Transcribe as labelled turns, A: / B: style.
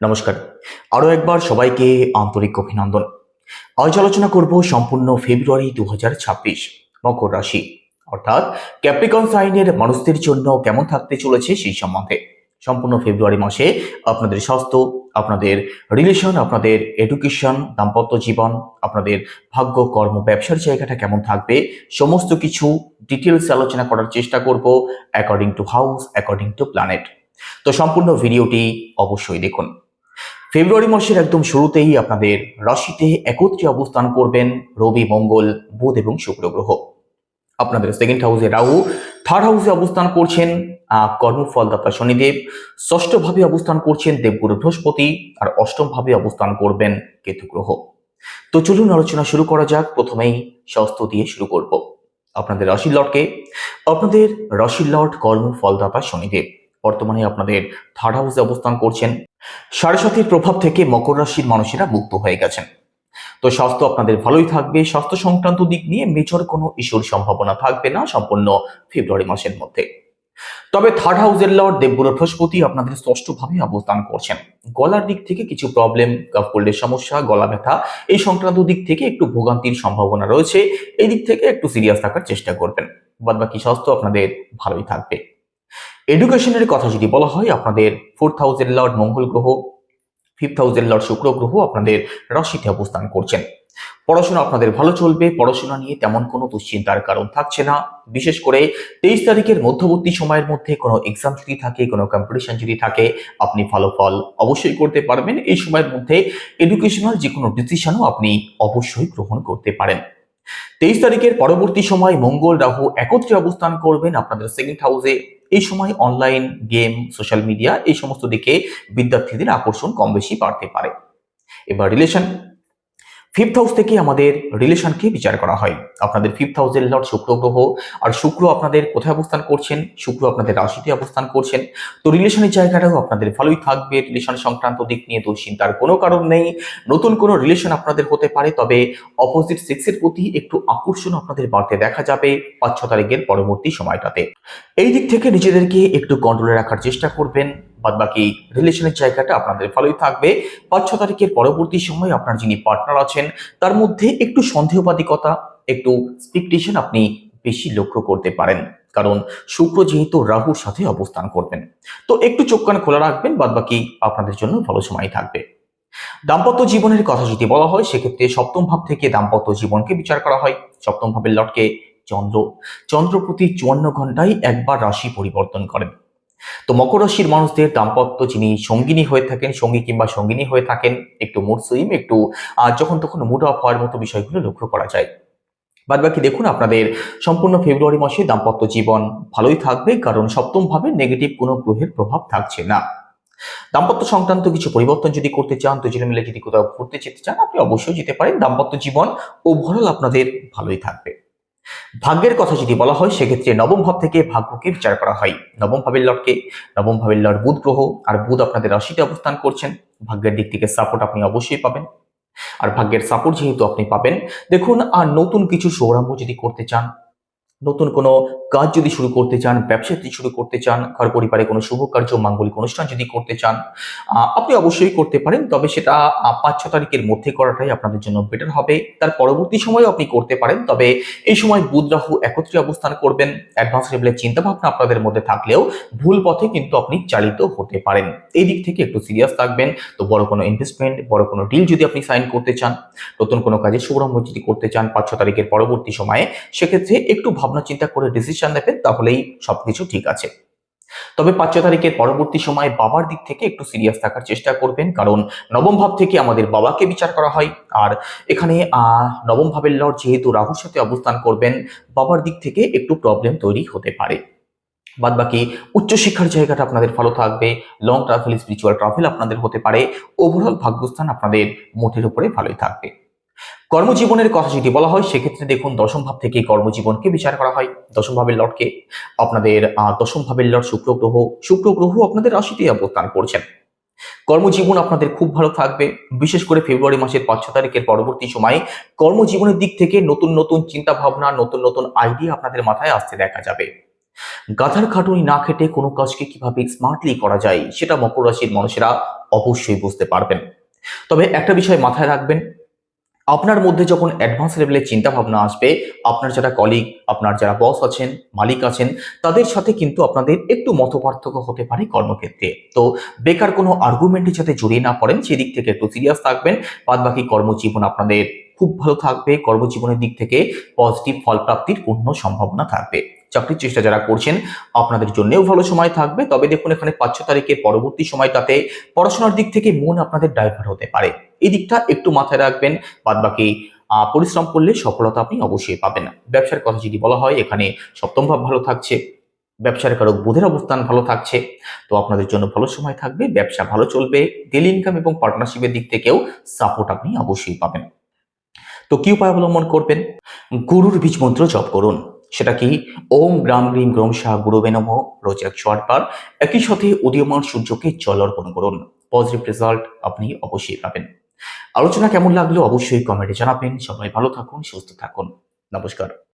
A: নমস্কার। আরও একবার সবাইকে আন্তরিক অভিনন্দন। আজ আলোচনা করব সম্পূর্ণ ফেব্রুয়ারি দু হাজার ছাব্বিশ মকর রাশি। অর্থাৎ ক্যাপ্রিকন সাইনের মানুষদের জন্য কেমন থাকতে চলেছে সেই সম্বন্ধে। সম্পূর্ণ ফেব্রুয়ারি মাসে আপনাদের স্বাস্থ্য, আপনাদের রিলেশন আপনাদের এডুকেশন দাম্পত্য জীবন, আপনাদের ভাগ্য, কর্ম, ব্যবসার জায়গাটা কেমন থাকবে, সমস্ত কিছু ডিটেলস আলোচনা করার চেষ্টা করব according to house according to planet তো সম্পূর্ণ ভিডিওটি অবশ্যই দেখুন। ফেব্রুয়ারি মাসের একদম শুরুতেই আপনাদের রাশিতে একত্রে অবস্থান করবেন রবি, মঙ্গল, বুধ এবং শুক্র গ্রহ। আপনাদের সেকেন্ড হাউসে রাহু থার্ড হাউসে অবস্থান করছেন কর্মফলদাতা শনিদেব। ষষ্ঠ ভাবে অবস্থান করছেন দেবগুরু বৃহস্পতি আর অষ্টম ভাবে অবস্থান করবেন কেতু গ্রহ। তো চলুন আলোচনা শুরু করা যাক। প্রথমেই স্বাস্থ্য দিয়ে শুরু করব। আপনাদের রাশির লটকে, আপনাদের রাশির লর্ড কর্মফলদাতা শনিদেব। বর্তমানে আপনাদের থার্ড হাউসে অবস্থান করছেন। সাড়ে প্রভাব থেকে মকর রাশির মানুষেরা মুক্ত হয়ে গেছেন। তো স্বাস্থ্য আপনাদের ভালোই থাকবে। স্বাস্থ্য সংক্রান্ত দিক নিয়ে মেজর কোনো ইস্যুর সম্ভাবনা থাকবে না সম্পূর্ণ ফেব্রুয়ারি মাসের মধ্যে। তবে থার্ড হাউসের লর্ড দেবগুরু বৃহস্পতি আপনাদের ষষ্ঠভাবে অবস্থান করছেন। গলার দিক থেকে কিছু প্রবলেম কাফকোল্ডের সমস্যা, গলা ব্যথা, এই সংক্রান্ত দিক থেকে একটু ভোগান্তির সম্ভাবনা রয়েছে। এই দিক থেকে একটু সিরিয়াস থাকার চেষ্টা করবেন। বাদ বাকি স্বাস্থ্য আপনাদের ভালোই থাকবে। এডুকেশনের কথা যদি বলা হয়, আপনাদের ফোর হাউসের লর্ড মঙ্গল গ্রহ ফিফথ হাউসের লর্ড শুক্র গ্রহ আপনাদের রাশিতে অবস্থান করছেন। পড়াশোনা আপনাদের ভালো চলবে, পড়াশোনা নিয়ে তেমন কোনো দুশ্চিন্তার কারণ থাকছে না। বিশেষ করে তেইশ তারিখের মধ্যবর্তী সময়ের মধ্যে কোনো এক্সাম যদি থাকে, কোনো কম্পিটিশন যদি থাকে, আপনি ভালো ফল অবশ্যই করতে পারবেন। এই সময়ের মধ্যে এডুকেশনাল যে কোনো ডিসিশনও আপনি অবশ্যই গ্রহণ করতে পারেন। তেইশ তারিখের পরবর্তী সময় মঙ্গল রাহু একত্রে অবস্থান করবেন আপনাদের সেকেন্ড হাউসে এই সময় অনলাইন গেম সোশ্যাল মিডিয়া এই সমস্ত দিকে বিদ্যার্থীদের আকর্ষণ কম বেশি বাড়তে পারে। এবার রিলেশন ফিফথ হাউস থেকে আমাদের রিলেশনকে বিচার করা হয়। আপনাদের ফিফথ হাউসের লর্ড শুক্র গ্রহ, আর শুক্র আপনাদের কোথায় অবস্থান করছেন? শুক্র আপনাদের রাশিতে অবস্থান করছেন। তো রিলেশনের জায়গাটাও আপনাদের ভালোই থাকবে। রিলেশন সংক্রান্ত দিক নিয়ে দুশ্চিন্তার কোনো কারণ নেই। নতুন কোনো রিলেশন আপনাদের হতে পারে, তবে অপোজিট সেক্সের প্রতি একটু আকর্ষণ আপনাদের বাড়তে দেখা যাবে পাঁচ ছ তারিখের পরবর্তী সময়টাতে। এই দিক থেকে নিজেদেরকে একটু কন্ট্রোলে রাখার চেষ্টা করবেন। বাদ বাকি রিলেশনের জায়গাটা আপনাদের ভালোই থাকবে। পাঁচ ছ তারিখের পরবর্তী সময় আপনার যিনি পার্টনার আছেন, তার মধ্যে একটু সন্দেহবাদিকতা, একটু স্পিকটেশন আপনি বেশি লক্ষ্য করতে পারেন। কারণ শুক্র যেহেতু রাহুর সাথে অবস্থান করবেন। তো একটু চোখ কান খোলা রাখবেন বাদ বাকি আপনাদের জন্য ভালো সময় থাকবে। দাম্পত্য জীবনের কথা যদি বলা হয়, সেক্ষেত্রে সপ্তম ভাব থেকে দাম্পত্য জীবনকে বিচার করা হয়। সপ্তম ভাবের লটকে চন্দ্র। চন্দ্র প্রতি চুয়ান্ন ঘন্টায় একবার রাশি পরিবর্তন করেন। তো মকর রাশির মানুষদের দাম্পত্য যিনি সঙ্গিনী হয়ে থাকেন, সঙ্গী কিংবা সঙ্গিনী হয়ে থাকেন, একটু মুড সুইম একটু যখন তখন মুড অফ হওয়ার মতো বিষয়গুলো লক্ষ্য করা যায়। বাদ বাকি দেখুন আপনাদের সম্পূর্ণ ফেব্রুয়ারি মাসে দাম্পত্য জীবন ভালোই থাকবে, কারণ সপ্তম ভাবে নেগেটিভ কোনো গ্রহের প্রভাব থাকছে না। দাম্পত্য সংক্রান্ত কিছু পরিবর্তন যদি করতে চান দুজনে মিলে যদি কোথাও ঘুরতে যেতে চান, আপনি অবশ্যই যেতে পারেন। দাম্পত্য জীবন ওভারঅল আপনাদের ভালোই থাকবে। ভাগ্যের কথা যদি বলা হয়, সেক্ষেত্রে নবম ভাব থেকে ভাগ্যকে বিচার করা হয়। নবম ভাবের লটকে নবম ভাবের লট বুধ গ্রহ। আর বুধ আপনাদের রাশিতে অবস্থান করছেন। ভাগ্যের দিক থেকে সাপোর্ট আপনি অবশ্যই পাবেন। আর ভাগ্যের সাপোর্ট যেহেতু আপনি পাবেন, দেখুন আর নতুন কিছু সৌরাম্ভ যদি করতে চান নতুন কোনো কাজ যদি শুরু করতে চান, ব্যবসা যদি শুরু করতে চান ঘর পরিবারে কোনো শুভ কার্য, মাঙ্গলিক অনুষ্ঠান যদি করতে চান আপনি অবশ্যই করতে পারেন। তবে সেটা পাঁচ ছ তারিখের মধ্যে করাটাই আপনাদের জন্য বেটার হবে। তার পরবর্তী সময়ে আপনি করতে পারেন। তবে এই সময় বুধ রাহু একত্রে অবস্থান করবেন। অ্যাডভান্স লেভেলের চিন্তা ভাবনা আপনাদের মধ্যে থাকলেও ভুল পথে কিন্তু আপনি চালিত হতে পারেন। এই দিক থেকে একটু সিরিয়াস থাকবেন। তো বড় কোনো ইনভেস্টমেন্ট বড় কোনো ডিল যদি আপনি সাইন করতে চান, নতুন কোনো কাজের শুভারম্ভ যদি করতে চান পাঁচ ছ তারিখের পরবর্তী সময়ে, সেক্ষেত্রে একটু ভাবনা চিন্তা করে ডিসিশন নেবেন, তাহলেই সবকিছু ঠিক আছে। তবে পাঁচ তারিখের পরবর্তী সময় বাবার দিক থেকে একটু সিরিয়াস থাকার চেষ্টা করবেন, কারণ নবম ভাব থেকে আমাদের বাবাকে বিচার করা হয়। আর এখানে নবম ভাবের লর্ড যেহেতু রাহুর সাথে অবস্থান করবেন, বাবার দিক থেকে একটু প্রবলেম তৈরি হতে পারে। বাদ বাকি উচ্চশিক্ষার জায়গাটা আপনাদের ভালো থাকবে লং ট্রাভেল স্পিরিচুয়াল ট্রাভেল আপনাদের হতে পারে ওভারঅল ভাগ্যস্থান আপনাদের মোটের উপরে ভালোই থাকবে। কর্মজীবনের কথা যদি বলা হয়, সেক্ষেত্রে দেখুন দশম ভাব থেকে কর্মজীবনকে বিচার করা হয়। দশম ভাবের লটকে আপনাদের দশম ভাবের লট শুক্র গ্রহ শুক্র গ্রহ আপনাদের রাশিতে অবস্থান করছেন। কর্মজীবন আপনাদের খুব ভালো থাকবে। বিশেষ করে ফেব্রুয়ারি মাসের পাঁচ তারিখের পরবর্তী সময়ে কর্মজীবনের দিক থেকে নতুন নতুন চিন্তা ভাবনা নতুন নতুন আইডিয়া আপনাদের মাথায় আসতে দেখা যাবে। গাধার খাটুনি না খেটে কোনো কাজকে কীভাবে স্মার্টলি করা যায়, সেটা মকর রাশির মানুষেরা অবশ্যই বুঝতে পারবেন। তবে একটা বিষয় মাথায় রাখবেন আপনার মধ্যে যখন অ্যাডভান্স লেভেলের চিন্তা ভাবনা আসবে, আপনার যারা কলিগ আপনার যারা বস আছেন, মালিক আছেন, তাদের সাথে কিন্তু আপনাদের একটু মত হতে পারে কর্মক্ষেত্রে। তো বেকার কোনো আর্গুমেন্টে যাতে জড়িয়ে না পড়েন, সেদিক থেকে একটু সিরিয়াস থাকবেন বাদ বাকি কর্মজীবন আপনাদের খুব ভালো থাকবে, কর্মজীবনের দিক থেকে পজিটিভ ফল প্রাপ্তির পূর্ণ সম্ভাবনা থাকবে। চাকরির চেষ্টা যারা করছেন, আপনাদের জন্যেও ভালো সময় থাকবে, তবে দেখুন এখানে পাঁচ ছ তারিখের পরবর্তী সময়টাতে পড়াশোনার দিক থেকে মন আপনাদের ডাইভার্ট হতে পারে। এই দিকটা একটু মাথায় রাখবেন বাদ বাকি পরিশ্রম করলে সফলতা আপনি অবশ্যই পাবেন। ব্যবসার কথা যদি বলা হয়, এখানে সপ্তম ভাব ভালো থাকছে, ব্যবসার কারক বোধের অবস্থান ভালো থাকছে। তো আপনাদের জন্য ভালো সময় থাকবে, ব্যবসা ভালো চলবে ডেলি ইনকাম এবং পার্টনারশিপের দিক থেকেও সাপোর্ট আপনি অবশ্যই পাবেন। তো কি উপায় অবলম্বন করবেন? গুরুর বীজ মন্ত্র জপ করুন। সেটা কি? ওম গ্রাম গ্রিম গ্রম শাহ গুরুবে নম। রোজ একশো আটবার একই সাথে উদীয়মান সূর্যকে জল অর্পণ করুন। পজিটিভ রেজাল্ট আপনি অবশ্যই পাবেন। আলোচনা কেমন লাগল অবশ্যই কমেন্টে জানাবেন। সবাই ভালো থাকুন সুস্থ থাকুন। নমস্কার।